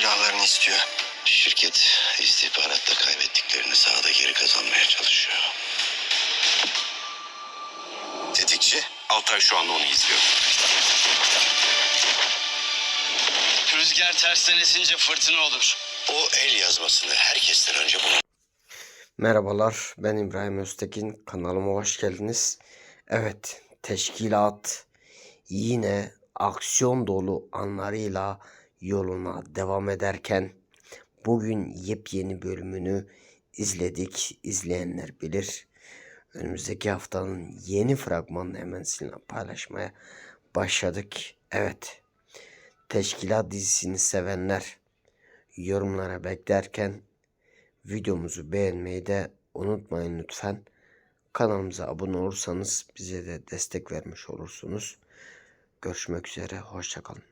silahlarını istiyor. Şirket istihbaratta kaybettiklerini sahada geri kazanmaya çalışıyor. Tetikçi Altay şu anda onu izliyor. Rüzgar tersten esince fırtına olur. o el yazmasını herkesten önce bunu Merhabalar, ben İbrahim Öztekin. Kanalıma hoş geldiniz. Evet, teşkilat yine aksiyon dolu anlarıyla yoluna devam ederken bugün yepyeni bölümünü izledik. İzleyenler bilir. Önümüzdeki haftanın yeni fragmanını hemen sizinle paylaşmaya başladık. Evet, teşkilat dizisini sevenler yorumlara beklerken videomuzu beğenmeyi de unutmayın lütfen. Kanalımıza abone olursanız bize de destek vermiş olursunuz. Görüşmek üzere, hoşçakalın.